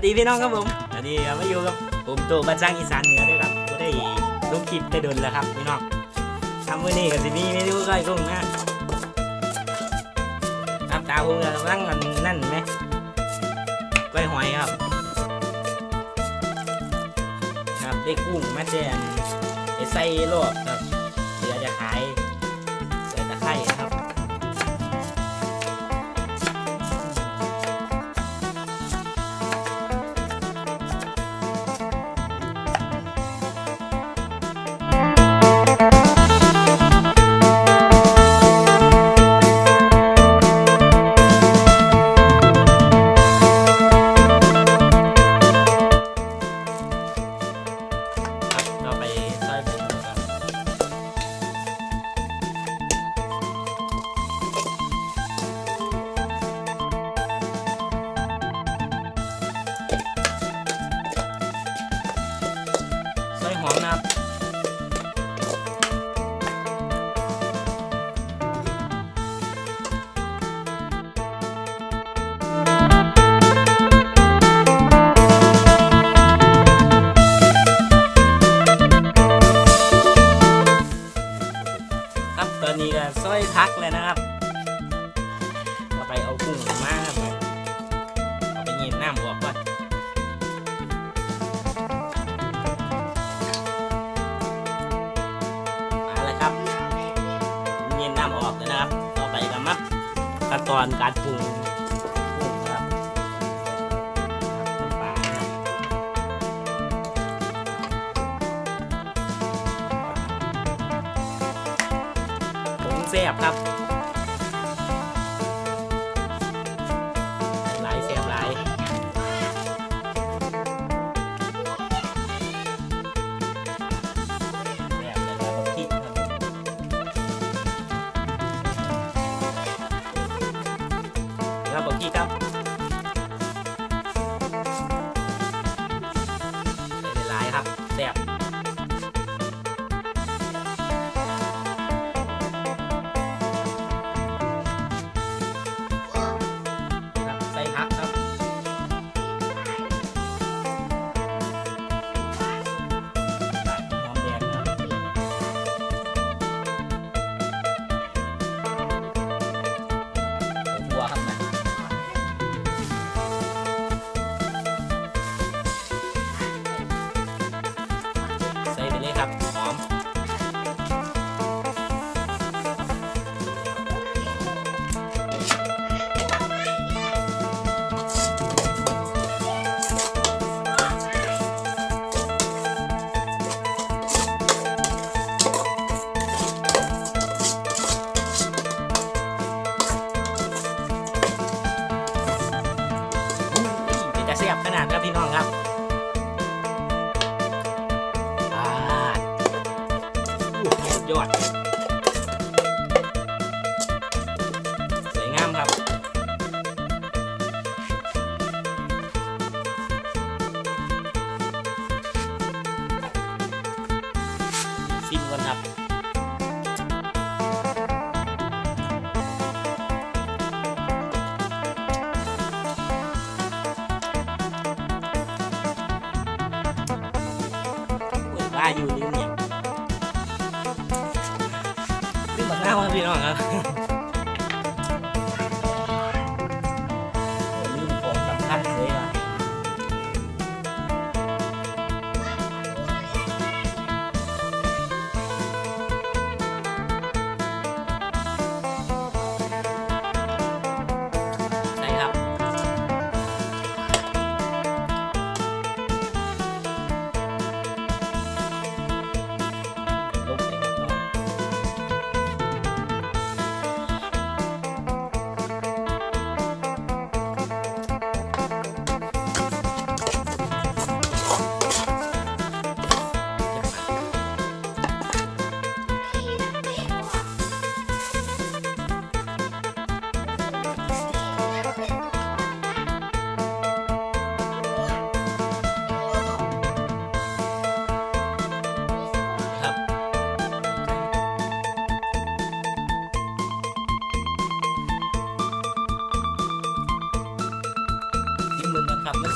วัสดีพี่น้องครับผมสวัสดีครับมาอยู่กับผมโตบัญชังอีสานเหนือด้วยครับก็ได้ลงคลิปได้ดนแล้วครับพี่น้องทำมื้อนี้กับสิมีเมนูก้อยกุ้งนะครับตาผมกำลังมันนั่นไหมก้อยหอยครับ ครับได้กุ้งมาแจนไอ้ไส้ลวกครับ ตอนการปรุงกุ้งครับน้ำปลานะครับผงแซ่บครับ ครั อยู่ลืมเนี่ยลืมบักหน้าครับพี่น้องครับ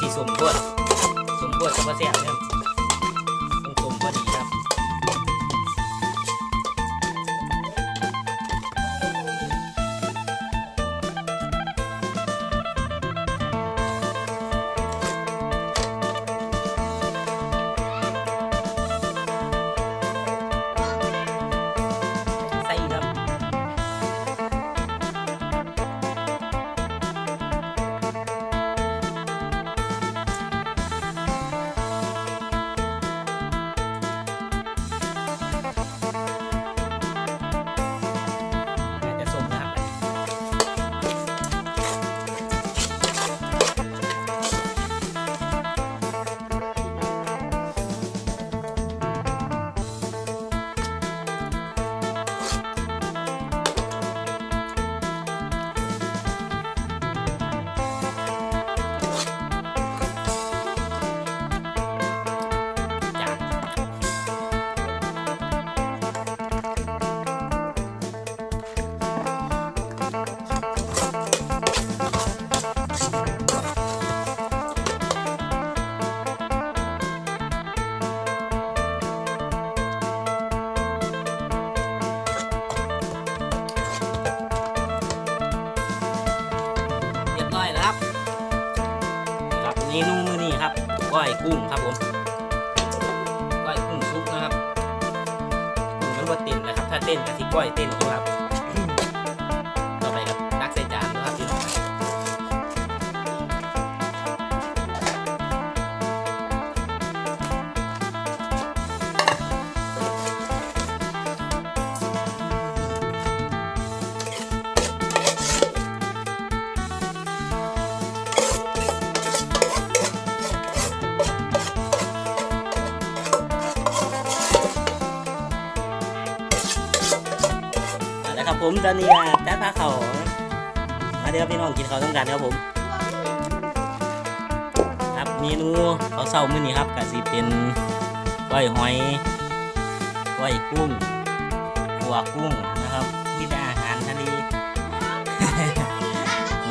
สีสมโพดสมโพดกับเสียบนะ มนูมื้อนี้ครับก้อยกุ้งครับผมก้อยกุ้งซุปนะครับกุ้งมันว่าเต้นนะครับ ถ้าเต้นกับที่ก้อยเต้นอยู่ครับ ผมตอนนี้อะแจ๊ดพาเขามาเดี๋ยวพี่น้องกินเขาต้องกันครับผม ครับเมนูเขาเศร้ามื้อนี้ครับก็สิเป็นก้อยหอยก้อยกุ้งหัวกุ้งนะครับมีแต่อาหารทะเล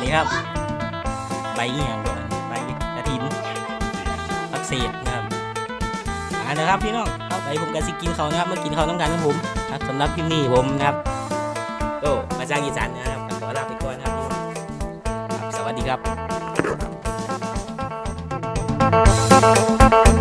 นี่ครับ ใบเหี่ยงก่อนใบกระถินผักเศษนะครับอ่านะครับพี่น้องครับไปผมก็สิกินเขานะครับมากินเขาต้องกันครับผมครับสำหรับคลิปนี้ผมนะครับ โตมาจากอีสานนะครับขอลาไปก่อนนะครับพี่น้องครับสวัสดีครับ